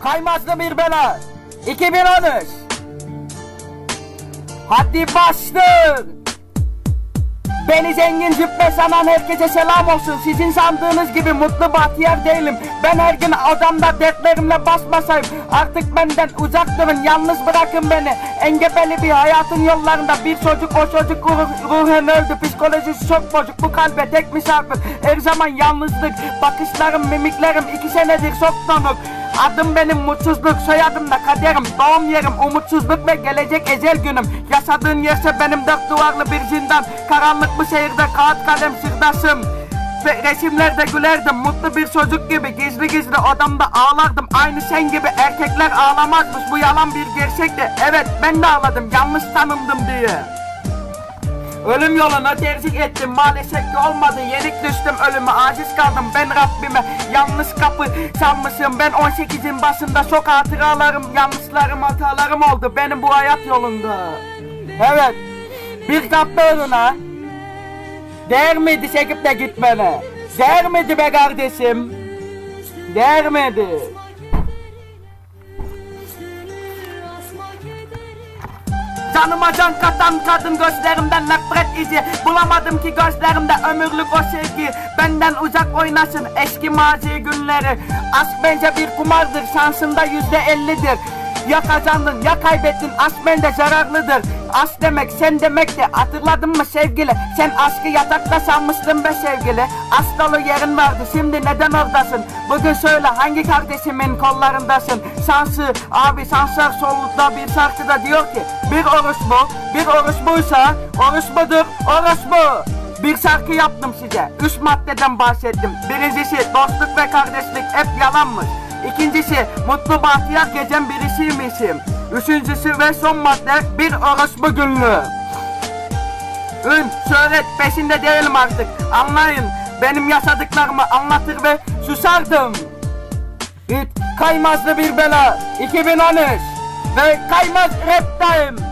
Kaymazlı bir bela 2013 Hadi başlıyor Beni zengin cübbe sanan herkese selam olsun. Sizin sandığınız gibi mutlu bahtiyar değilim. Ben her gün odamda dertlerimle basmasayım. Artık benden uzak durun, yalnız bırakın beni. Engebeli bir hayatın yollarında bir çocuk, o çocuk ruh, ruhen öldü. Psikolojisi çok bozuk, bu kalbe tek misafir. Her zaman yalnızlık, bakışlarım, mimiklerim iki senedir çok. Adım benim mutsuzluk, soyadım da kaderim, doğum yerim, umutsuzluk ve gelecek ecel günüm. Yaşadığın yerse benim dört duvarlı bir zindan, karanlık bu şehirde kağıt kalem sırdaşım. Ve resimlerde gülerdim, mutlu bir çocuk gibi gizli gizli odamda ağlardım. Aynı sen gibi erkekler ağlamazmış, bu yalan bir gerçekti. Evet ben de ağladım, yanlış tanındım diye. Ölüm yoluna tercih ettim. Maalesef ki olmadı. Yenik düştüm ölüme. Aciz kaldım ben Rabbime. Yanlış kapı sanmışım ben 18'in başında çok hatıralarım. Yanlışlarım hatalarım oldu. Benim bu hayat yolunda. Evet. Bir kapı önüne Değer miydi çekip de gitmene? Değer miydi be kardeşim? Değer miydi Canıma can katan kadın gözlerimden nefret izi Bulamadım ki gözlerimde ömürlük o sevgi. Benden uzak oynasın eski mazi günleri. Aşk bence bir kumardır şansında yüzde ellidir Ya kazandın ya kaybettin. Aşk bende zararlıdır. Aşk demek sen demek de. Hatırladın mı sevgili? Sen aşkı yatakta sanmıştın be sevgili. Dolu yerin vardı şimdi neden oradasın? Bugün söyle hangi kardeşimin kollarındasın? Sansı abi sansar sollukta bir şarkıda diyor ki Bir oruç mu? Bir oruç buysa oruç mudur? Oruç mu? Bir şarkı yaptım size. Üç maddeden bahsettim. Birincisi dostluk ve kardeşlik hep yalanmış. İkincisi mutlu bahtiyar gecem birisiymişim. Üçüncüsü ve son madde bir orospu günlüğü. Ün, şöhret peşinde değilim artık. Anlayın. Benim yaşadıklarımı anlatır ve susardım. Hit kaymazlı bir bela 2013 ve kaymaz rap time.